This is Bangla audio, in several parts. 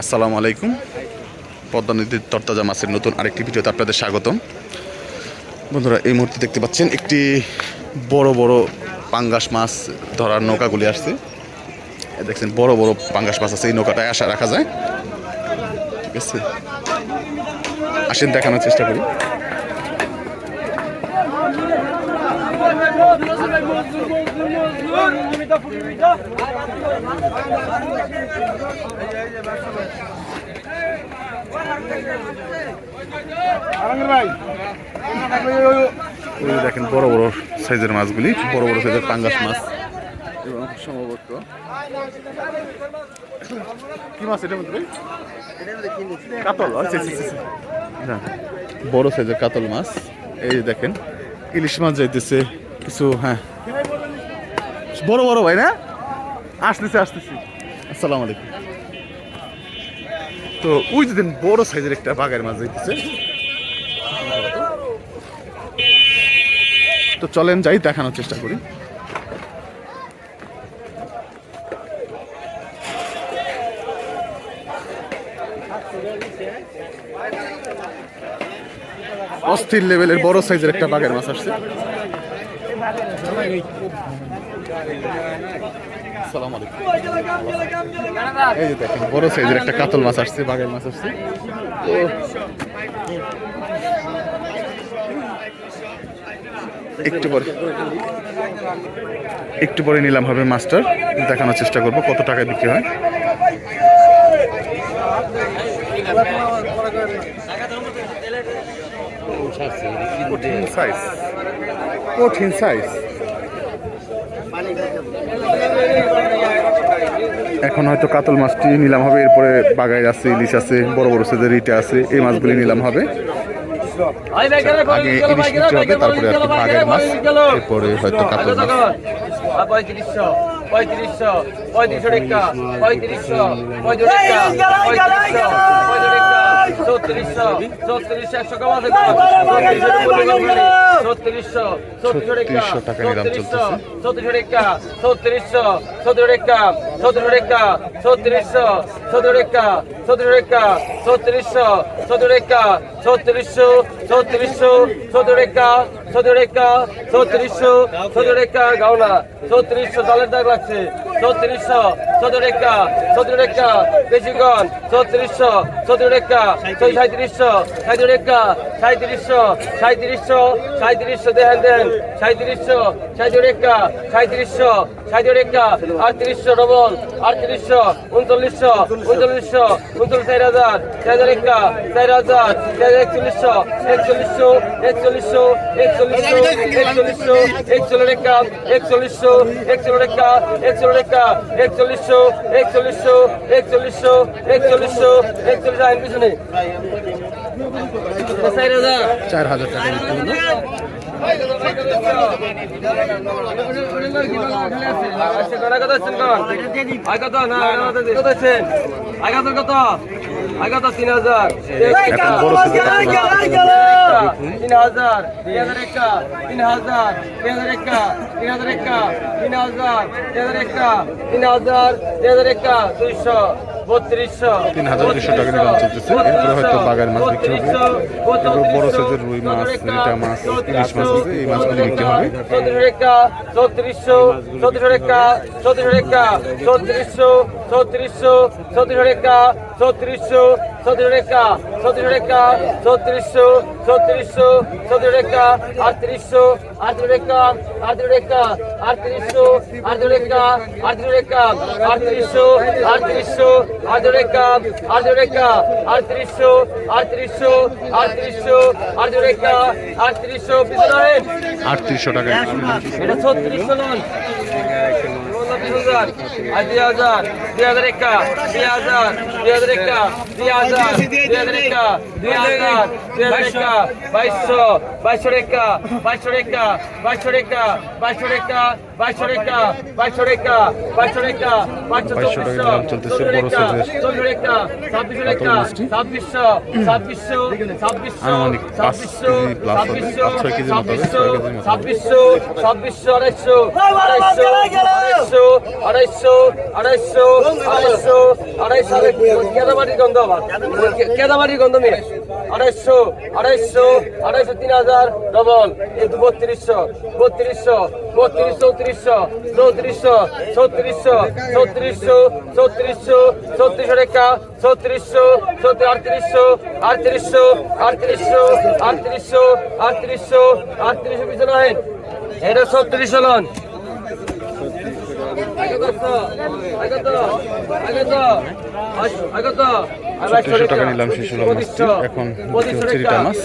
আসসালামু আলাইকুম। পদ্মা তরতাজা মাছের নতুন আরেকটি ভিডিওতে আপনাদের স্বাগতম। বন্ধুরা, এই মুহূর্তে দেখতে পাচ্ছেন একটি বড় বড় পাঙ্গাস মাছ ধরার নৌকাগুলি আসছে। দেখছেন, বড় বড় পাঙ্গাস মাছ আছে, এই নৌকাটায় আশা রাখা যায়। ঠিক আছে। আসেন, দেখানোর চেষ্টা করি। দেখেন বড় বড় সাইজের মাছগুলি বড় বড় সাইজের পাঙ্গাস মাছ। এবং সম্ভবত কি মাছ এটা মধ্যে কাতল আচ্ছা, আচ্ছা, আচ্ছা। না, বড় সাইজের কাতল মাছ। এই যে দেখেন ইলিশ মাছ যাইতেছে কিছু হ্যাঁ। বড় বড় ভাই না? আসতেছে আসতেছি। আসসালামু আলাইকুম। তো ওই যে দেন বড় সাইজের একটা বাঘের মাছ যাইতেছে তো চলেন যাই দেখানোর চেষ্টা করি। অস্থির লেভেলের বড় সাইজের একটা বাঘের মাছ আসছে। আসসালামু আলাইকুম। এই যে দেখেন বড় সাইজের একটা কাতল মাছ আসছে বাঘের মাছ আসছে। তো একটু পরে একটু পরে নিলাম হবে মাস্টার দেখানোর চেষ্টা করব কত টাকায় বিক্রি হয়। কঠিন সাইজ কঠিন সাইজ এখন হয়তো কাতল মাছটি নিলাম হবে এরপরে বাগাই আছে ইলিশ আছে বড় বড় সাইজের ইটা আছে এই মাছগুলি নিলাম হবে আগে ইলিশ বিক্রি হবে তারপরে আর কি বাঘের মাছ এরপরে হয়তো কাতল মাছ পঁয়ত্রিশশো পঁয়ত্রিশশো পঁয়ত্রিশশো টাকা পঁয়ত্রিশশো পঁয়ত্রিশশো চৌত্রিশশো চৌত্রিশশো একশো কম আছে চৌত্রিশশো চৌত্রিশশো টাকা 3600 টাকা নিলাম চলতেছে। চৌত্রিশশো টাকা চৌত্রিশশো চৌত্রিশ টাকা চৌত্রিশ টাকা চৌত্রিশশো চৌত্রিশ টাকা চৌত্রিশ চৌত্রিশশো চৌত্রিশ চৌত্রিশশো চৌত্রিশশো চৌত্রিশ চৌত্রিশ চৌত্রিশশো চৌত্রিশ গাওনা চৌত্রিশশো জলের দাগ লাগছে চৌত্রিশশো চৌত্রিশ চৌত্রিশ বেশিগণ চৌত্রিশশো চৌত্রিশ চৌত্রিশ সাঁত্রিশশো সাঁত্রিশ সাঁত্রিশশো সাঁত্রিশশো সাঁত্রিশশো দেখেন দেন সাঁত্রিশশো সাঁত্রিশ সাঁত্রিশশো সাঁত্রিশ আটত্রিশশো, ডবল, আটত্রিশশো, উনচল্লিশশো উনচল্লিশশো উনচল্লিশ চার হাজার চার হাজার একটা চার হাজার চার হাজার একচল্লিশশো একচল্লিশশো একচল্লিশশো একচল্লিশশো একচল্লিশশো একচল্লিশ একটা একচল্লিশশো একচল্লিশ একটা একচল্লিশ একটা একচল্লিশশো একচল্লিশশো একচল্লিশশো একচল্লিশশো একচল্লিশ আইন পিছনে। চার হাজার চার হাজার টাকা। হলো তিন হাজার তিন হাজার তিন হাজার একটা তিন হাজার তিন হাজার একটা তিন হাজার একটা তিন হাজার তিন হাজার একটা তিন হাজার তিন হাজার একটা দুইশো তিন হাজার দুইশো টাকা নিলাম চলতেছে এরপরে হয়তো বাগার মাছ বিক্রি হবে এরপর বড় সাইজের রুই মাছ রিটা মাছ ইলিশ মাছ আছে এই মাছগুলি বিক্রি হবে চৌত্রিশশো চৌত্রিশ রেখা চৌত্রিশ রেখা চৌত্রিশশো চৌত্রিশশো চৌত্রিশ রেখা চৌত্রিশশো চৌত্রিশ রেখা চৌত্রিশ রেখা চৌত্রিশশো চৌত্রিশশো চৌত্রিশ রেখা আটত্রিশশো আটত্রিশ রেখা আটত্রিশ রেখা আটত্রিশশো আটত্রিশ রেখা আটত্রিশ রেখা আটত্রিশশো আটত্রিশশো আটত্রিশ রেখা আটত্রিশ রেখা আটত্রিশশো আটত্রিশশো আটত্রিশশো আটত্রিশ রেখা আটত্রিশশো পিছনে আটত্রিশশো টাকা। এটা ছত্রিশশো নন দুই হাজার দুই হাজার একা দুই হাজার দুই হাজার একা দুই হাজার দুই হাজার একা দুই হাজার দুই হাজার একা বাইশশো বাইশশো রেখা বাইশশো রেখা বাইশশো রেখা বাইশশো রেখা বাইশশো টাকা বাইশশো টাকা বাইশশো টাকা বাইশশো সাইজের চল্লিশ টাকা ছাব্বিশশো টাকা? ছাব্বিশশো ছাব্বিশশো ছাব্বিশশো ছাব্বিশশো। ছাব্বিশশো হবে। ছাব্বিশশো ছাব্বিশশো আড়াইশো আড়াইশো আড়াইশো আড়াইশো আড়াইশো আড়াইশো আড়াইশো কেদামাটির গন্ধ আবার কেদামাটির গন্ধ মেয়ে আড়াইশো আড়াইশো আড়াইশো তিন হাজার ডবল এই দু বত্রিশশো বত্রিশশো বত্রিশ চৌত্রিশশো চৌত্রিশশো চৌত্রিশশো চৌত্রিশশো চৌত্রিশশো চৌত্রিশশো টাকা চৌত্রিশশো চৌত্রিশ আটত্রিশশো আটত্রিশশো আটত্রিশশো আটত্রিশশো আটত্রিশশো আটত্রিশশো পিছনে আহেন। এটা ছত্রিশশো লন। ছত্রিশশো টাকা নিলাম সেই ষোলো মাছটি। এখন বিক্রি হচ্ছে রিটা মাছ।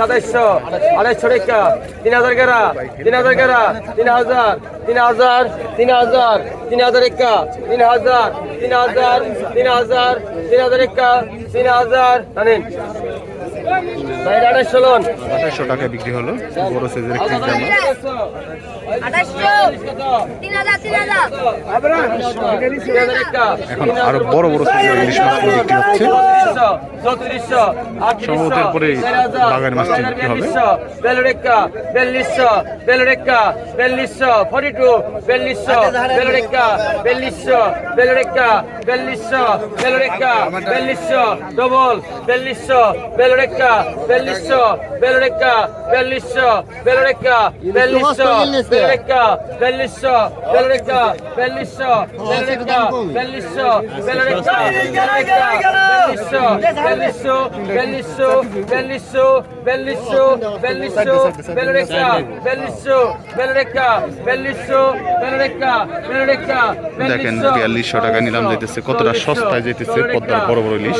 সাতাইশশো। আড়াইশো টাকা তিন হাজার গেরা তিন হাজার গেরা তিন হাজার তিন হাজার তিন হাজার তিন হাজার একা তিন হাজার তিন হাজার তিন হাজার তিন হাজার একা তিন হাজার। জানেন আঠাশশো টাকা বিক্রি হলো বড় সাইজের একটি মাছ হাজার এখন আরও বড় বড় সাইজের ইলিশ মাছগুলো বিক্রি হচ্ছে। সমুদ্রের পরেই বাগান মাছটি বিক্রি হবে। বেলুরেক্কা বিয়াল্লিশশো বেলুরেক্কা বিয়াল্লিশশো ফর্টি টু বিয়াল্লিশশো বেলুরেক্কা বেলুরেক্কা বেলুরেক্কা ডবল বিয়াল্লিশশো বেলুরেক্কা বেলরেক্কা বেল্লিশশো বেলরেক্কা বেল্লিশশো বেলরেক্কা বেল্লিশশো বেলরেক্কা বেল্লিশশো বেলরেক্কা বেল্লিশশো বেলরেক্কা বেল্লিশশো বেলরেক্কা বেলরেক্কা বেল্লিশশো বেল্লিশশো বেল্লিশশো বেল্লিশশো বেল্লিশশো বেল্লিশশো বেলরেক্কা বেল্লিশশো বেলরেক্কা বেল্লিশশো বেলরেক্কা বেলরেক্কা দেখেন বিয়াল্লিশশো টাকা নিলাম যেতেছে কতটা সস্তায় যেতেছে পদ্মার বড় বড় ইলিশ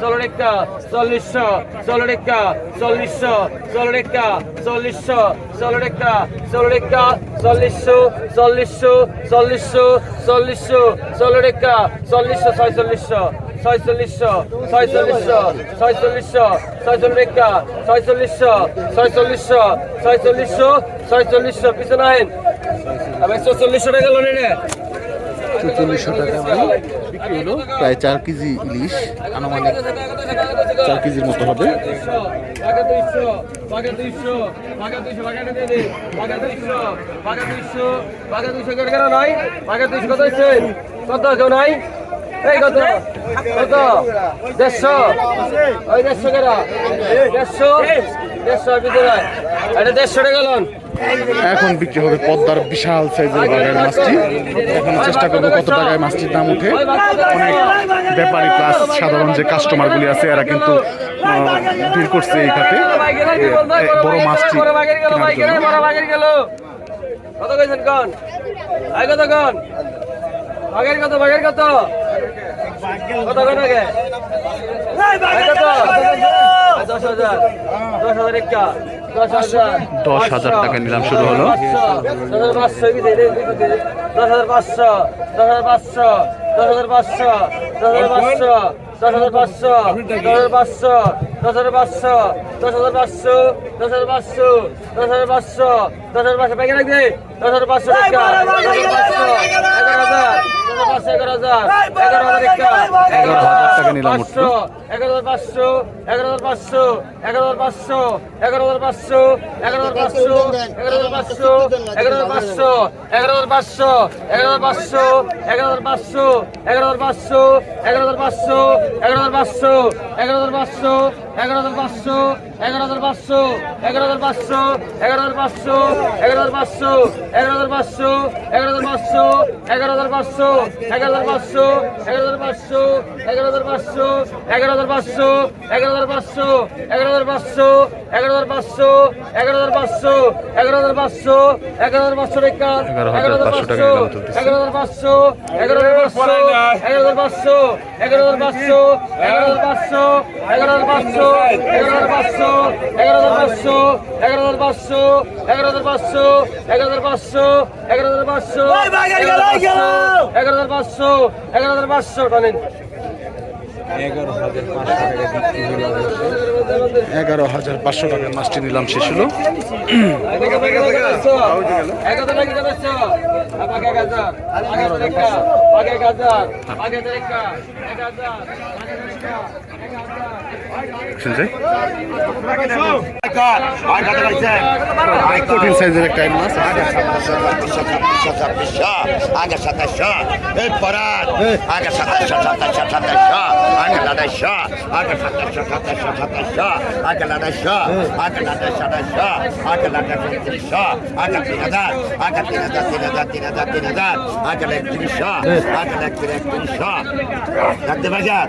চল্লিশশো চল্লিশশো ষোলোরেখা চল্লিশশো ষোলোরেখা চল্লিশশো ষোলোরেখা ষোলোরেখা চল্লিশশো চল্লিশশো চল্লিশশো চল্লিশশো ষোলোরেখা চল্লিশশো ছয়চল্লিশশো ছয়চল্লিশশো ছয়চল্লিশশো ছয়চল্লিশশো ছয়চল্লিশা ছয়চল্লিশশো ছয়চল্লিশশো ছয়চল্লিশশো ছয়চল্লিশশো পিছনে আইন আমি ছচল্লিশশো টাকা লোনে নে চৌচল্লিশশো টাকা মানে বিক্রি হলো প্রায় চার কেজি ইলিশ আনুমানিক চার কেজির মতো হবে দেড়শো দেড়শো কেনা দেড়শো টাকা লোন এখন বিক্রি হবে পদ্মার বিশাল সাইজের বাগান মাছটি। এখন চেষ্টা করব কত টাকায় মাছটির দাম উঠে অনেক ব্যাপারী প্লাস সাধারণ যে কাস্টমারগুলি আছে, এরা কিন্তু ভিড় করছে এই খাতে বড় মাছটি কত কত কত? কত আগে দশ হাজার দশ হাজার একটা দশ হাজার টাকা নিলাম শুরু হলো। দশ হাজার পাঁচশো। দশ হাজার পাঁচশো দশ হাজার পাঁচশো দশ হাজার পাঁচশো দশ হাজার পাঁচশো দশ হাজার পাঁচশো দশ হাজার পাঁচশো দশ হাজার পাঁচশো দশ হাজার পাঁচশো দশ হাজার পাঁচশো দশ হাজার পাঁচশো দশ হাজার পাঁচশো পাইকে রাখবে দশ হাজার পাঁচশো টাকা দশ হাজার পাঁচশো এগারো হাজার দশ হাজার পাঁচশো এগারো হাজার এগারো হাজার এগারো হাজার টাকা নিলাম উঠল। পাঁচশো এগারো হাজার পাঁচশো এগারো হাজার পাঁচশো এগারো হাজার পাঁচশো এগারো হাজার পাঁচশো এগারো হাজার পাঁচশো এগারো হাজার পাঁচশো এগারো হাজার পাঁচশো এগারো হাজার পাঁচশো এগারো হাজার পাঁচশো এগারো হাজার পাঁচশো এগারো হাজার পাঁচশো এগারো হাজার পাঁচশো এগারো হাজার পাঁচশো এগারো হাজার পাঁচশো এগারো হাজার পাঁচশো এগারো হাজার পাঁচশো এগারো হাজার পাঁচশো এগারো হাজার পাঁচশো এগারো হাজার পাঁচশো এগারো হাজার পাঁচশো এগারো হাজার পাঁচশো এগারো হাজার পাঁচশো এগারো হাজার পাঁচশো এগারো হাজার পাঁচশো এগারো হাজার পাঁচশো এগারো হাজার পাঁচশো এগারো হাজার পাঁচশো এগারো হাজার পাঁচশো এগারো হাজার পাঁচশো এগারো হাজার পাঁচশো এগারো হাজার পাঁচশো এগারো হাজার পাঁচশো এগারো হাজার পাঁচশো টাকা এগারো হাজার পাঁচশো এগারো হাজার পাঁচশো এগারো হাজার পাঁচশো এগারো হাজার পাঁচশো এগারো হাজার পাঁচশো এগারো হাজার পাঁচশো এগারো হাজার পাঁচশো এগারো হাজার পাঁচশো এগারো হাজার পাঁচশো এগারো হাজার পাঁচশো এগারো হাজার পাঁচশো এগারো হাজার পাঁচশো এগারো হাজার পাঁচশো এগারো হাজার পাঁচশো এগারো হাজার পাঁচশো টানেন এগারো হাজার পাঁচশো টাকায় মাছটি নিলাম শেষ হলো। শুনছে কঠিন সাইজের একটা মাছ আগে সাতাশশো এই পরাত আগে সাতাশশো সাতাশশো সাতাশশো আগে দাদাশো আগে সাতাশশো সাতাশশো সাতাশশো আগে দাদাশো আগে দাদাশ সাতাশশো আগে দাদাশ উনত্রিশশো আগে তিন হাজার, আগে তিন হাজার তিন হাজার তিন হাজার তিন হাজার, আগে একত্রিশশো আগে একত্রিশ দেখতে বাজার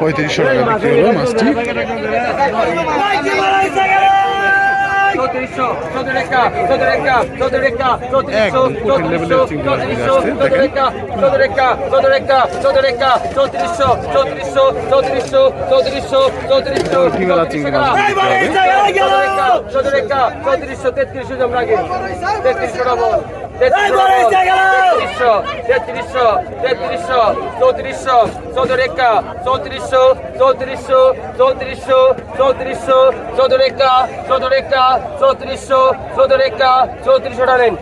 পঁয়ত্রিশশো টাকা বিক্রি হলো মাছটি। চৌত্রিশশো চৌত্রিশ একা চৌত্রিশ একা চৌত্রিশ একা চৌত্রিশশো চৌত্রিশশো চৌত্রিশ একা চৌত্রিশ একা চৌত্রিশ একা চৌত্রিশ একা চৌত্রিশশো চৌত্রিশশো চৌত্রিশশো চৌত্রিশশো চৌত্রিশশো চৌত্রিশ একা চৌত্রিশশো তেত্রিশশো জম লাগে তেত্রিশশো ডবল তেত্রিশশো তেত্রিশশো তেত্রিশশো চৌত্রিশশো চৌত্রিশ একা চৌত্রিশশো চৌত্রিশশো চৌত্রিশশো চৌত্রিশশো চৌত্রিশ একা চৌত্রিশ একা চৌত্রিশশো চৌত্রিশ একা চৌত্রিশশো টানেন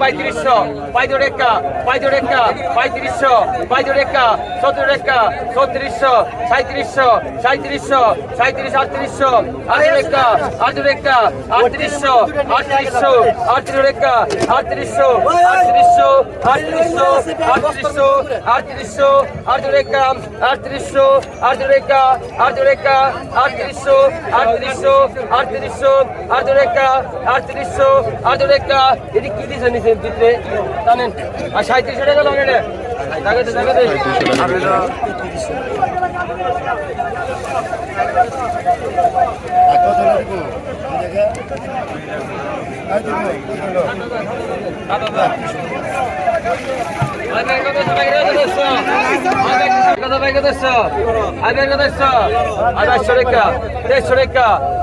পঁয়ত্রিশশো পঁয়ত্রিশ টাকা পঁয়ত্রিশ টাকা পঁয়ত্রিশশো পঁয়ত্রিশ টাকা সত্তর টাকা ছত্রিশশো সাঁত্রিশশো সাঁত্রিশশো সাঁত্রিশ আটত্রিশশো আটত্রিশ টাকা আটত্রিশ টাকা আটত্রিশশো আটত্রিশশো আটত্রিশ টাকা আটত্রিশশো আটত্রিশশো আটত্রিশশো আটত্রিশশো আটত্রিশশো আটত্রিশ টাকা আটত্রিশশো আটত্রিশ টাকা আটত্রিশ টাকা আটত্রিশশো আটত্রিশশো আটত্রিশশো আটত্রিশ টাকা আটত্রিশশো আটত্রিশ টাকা এটি কি দিছে নিচে ভিতরে? জানেন? আর সাঁত্রিশশো টাকা লাগে জায়গাতে জায়গাতে আড়াইশো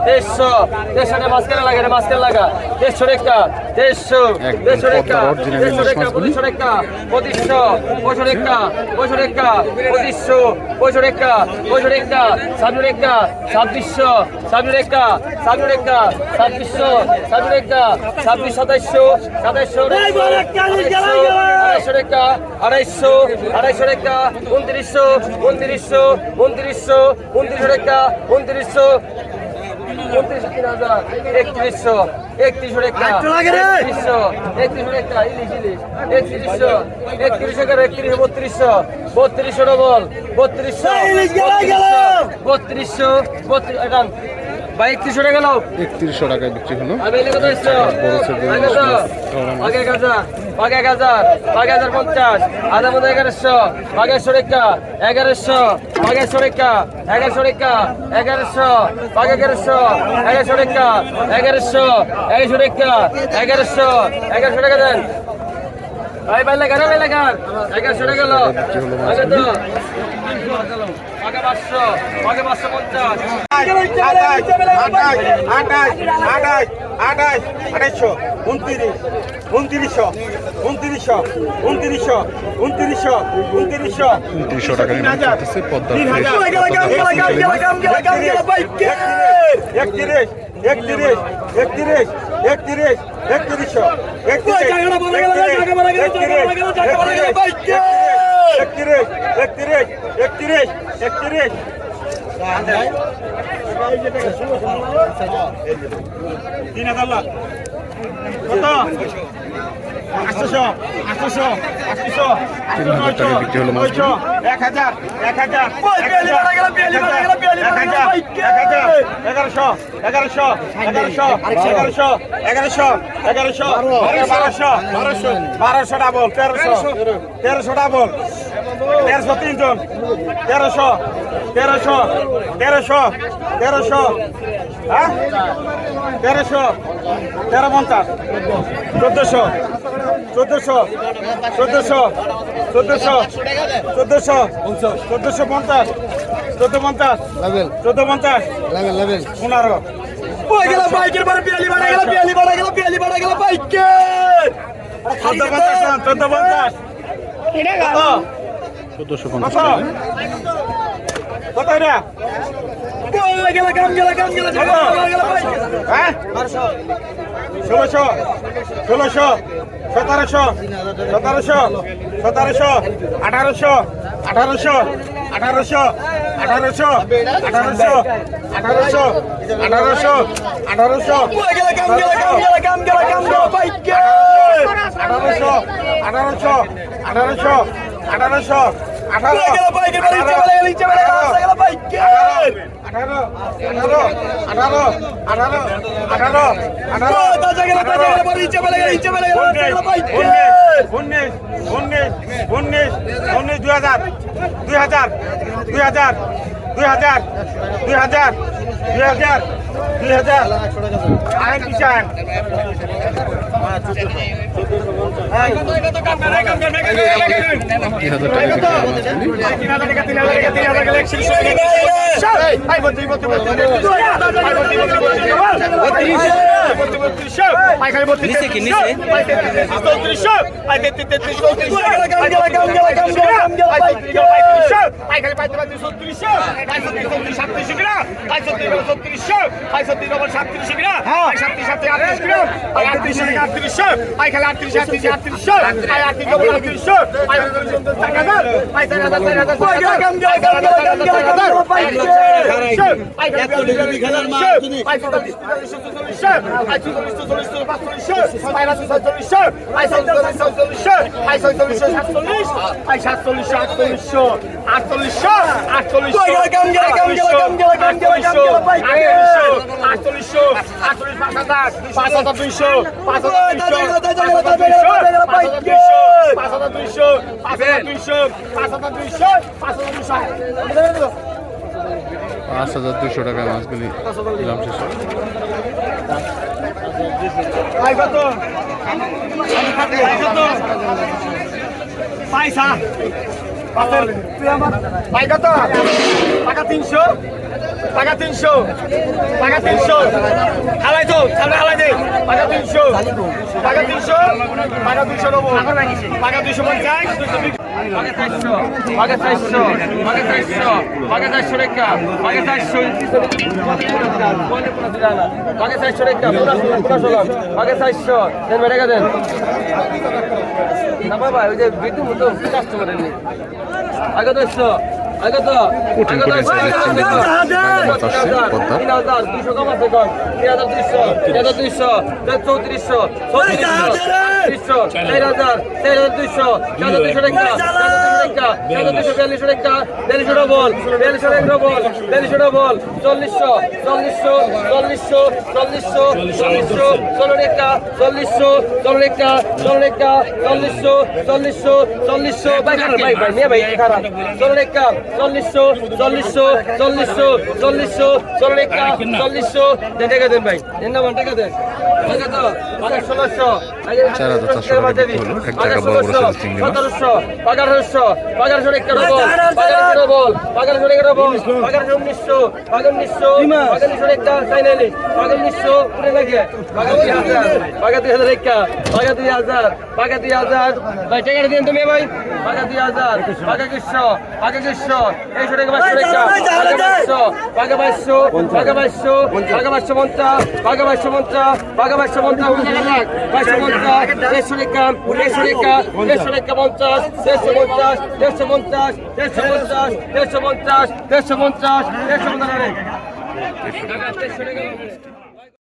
দেড়শো টাকা মাঝখানে লাগা রে মাঝখানে লাগা? দেড়শো টাকা দেড়শো একদম দেড়শো টাকা পদ্মার original দেড়শো ইলিশ টাকা মাছগুলি। পঁচিশশো টাকা পঁচিশশো পঁয়শো টাকা পঁয়শো টাকা পঁচিশশো পঁয়শো টাকা পঁয়শো টাকা সাবজু টাকা ছাব্বিশশো টাকা ছাব্বিশ সাতাইশশো সাতাইশশো আড়াইশো টাকা আড়াইশো আড়াইশো টাকা উনত্রিশশো উনত্রিশশো উনত্রিশশো উনত্রিশশো টাকা উনত্রিশশো উনত্রিশশো তিন হাজার একত্রিশশো একত্রিশশো টাকা একত্রিশশো একত্রিশশো টাকা ইলিশ ইলিশ একত্রিশশো একত্রিশশো এগারো একত্রিশ বত্রিশশো বত্রিশশো ডবল বত্রিশশো বত্রিশশো বত্রিশ ভাই একত্রিশশো টাকা নাও একত্রিশশো টাকায় বিক্রি হলো আমি এলে কত এসছো? আগে তো? আগে হাজার, আগে এক হাজার, পঞ্চাশ, আধার মধ্যে এগারোশো, আগে একশো টাকা, এগারোশো, আগে একশো টাকা, এগারোশো টাকা, এগারোশো, আগে এগারোশো, এগারোশো টাকা, এগারোশো, এগারোশো টাকা, এগারোশো, এগারোশো টাকা দেন। ভাই ভাই লেখার ভাই লেখার এগারোশো টাকা গেল আগে তো আগে পাঁচশো আগে পাঁচশো পঞ্চাশ আড়াইশো উনত্রিশ উনত্রিশশো উনত্রিশশো উনত্রিশশো উনত্রিশশো উনত্রিশশো উনত্রিশশো টাকায় তিন হাজার তিন হাজার একত্রিশ একত্রিশ একত্রিশ একত্রিশ একত্রিশশো একত্রিশ একত্রিশ একত্রিশ একত্রিশ একত্রিশ তিন হাজার লাখ কত আটশোশো আটশোশো আটশোশো এক হাজার এক হাজার এক হাজার এগারোশো এগারোশো এগারোশো এগারোশো এগারোশো এগারোশো বারোশো বারোশো বারোশো ডাবল তেরোশো তেরোশো ডাবল তেরোশো তিনজন। তেরোশো তেরোশো তেরোশো তেরোশো হ্যাঁ? তেরোশো তেরো পঞ্চাশ। চোদ্দোশো চোদ্দোশো চোদ্দোশো চোদ্দোশো চোদ্দোশো চোদ্দোশো পঞ্চাশ চোদ্দ পঞ্চাশ চোদ্দ পঞ্চাশ পনেরো। গেল বাইকের পরে পিয়ালি বাড়া গেল পিয়ালি বাড়া গেল পিয়ালি বাড়া গেল বাইকে চোদ্দ পঞ্চাশ চোদ্দ পঞ্চাশ। কত? হ্যাঁ ষোলোশো ষোলোশো সতেরোশো সতেরোশো সতেরোশো আঠারোশো আঠারোশো আঠারোশো আঠারোশো আঠারোশো আঠারোশো আঠারোশো আঠারোশো আঠারোশো আঠারোশো আঠারোশো আঠারোশো। আঠারো। আঠারো। আঠারো। আঠারো। আঠারো। আঠারো। আঠারো। উনিশ। উনিশ। উনিশ। উনিশ। দুই হাজার। দুই হাজার। দুই হাজার। দুই হাজার। দুই হাজার। দুই হাজার। দুই হাজার। আইন সাতত্রিশ সাতত্রিশ সাতত্রিশ আটত্রিশশো আই খালি আটত্রিশশো আটত্রিশশো আটত্রিশশো আই আটত্রিশ ডবল আটত্রিশশো আই চার হাজার আই চার হাজার চার হাজার চার হাজার চার হাজার আই সাতচল্লিশশো আটচল্লিশশো আটচল্লিশশো আটচল্লিশশো আটচল্লিশশো আটচল্লিশশো আটচল্লিশ পাঁচ হাজার পাঁচ হাজার দুইশো পাঁচ হাজার পাঁচ হাজার দুইশো টাকা মাছগুলি দাম শেষ পাইসা তুই আমার ভাই কত টাকা তিনশো টাকা তিনশো টাকা তিনশো। হালাই তো সামনে হালাই দে। তিনশো, টাকা তিনশো, টাকা দুশো নেব। টাকা দুশো পঞ্চাশ চারশো পাকে চারশো পাকে চারশো পাকে চারশো রেখা পাকে চারশো। পাকে চারশো রেখা চারশো, দেন বেড়ে দেন। না বাবা ওই যে বিদ্যুৎ মতো কাস্টমার এমনি আগে আগে তো কঠিন কঠিন সাইজের চিংড়ি মাছ আসছে চল্লিশশো চল্লিশশো চল্লিশশো চল্লিশশো চল্লিশশো চল্লিশ একটা চল্লিশশো চল্লিশ একটা চল্লিশ একটা চল্লিশশো চল্লিশশো চল্লিশশো ভাই ভাই ভাই ভাই ভাই চল্লিশ একটা চল্লিশশো চল্লিশশো চল্লিশশো চল্লিশশো চল্লিশটা চল্লিশশো। টাকা দেন ভাই। দেন দেন। হাজার ভাই টাকাটা দিন তুমি ভাই। পাগা দুই হাজার পাগা কৃষ্ণ পাগা কৃষ্ণ গ্রীষ্ম এইশো টাকা বাইশশো টাকা বাগার বাইশশো বাগার বাইশশো বাগার বাইশশো বাইশশো পঞ্চাশ বাগার বাইশশো পঞ্চাশ বাগার বাইশশো পঞ্চাশ বাইশশো পঞ্চাশ দেড়শো টাকা দেড়শো টাকা দেড়শো টাকা পঞ্চাশ দেড়শো পঞ্চাশ দেড়শো পঞ্চাশ দেড়শো পঞ্চাশ দেড়শো পঞ্চাশ দেড়শো পঞ্চাশ দেড়শো পঞ্চাশ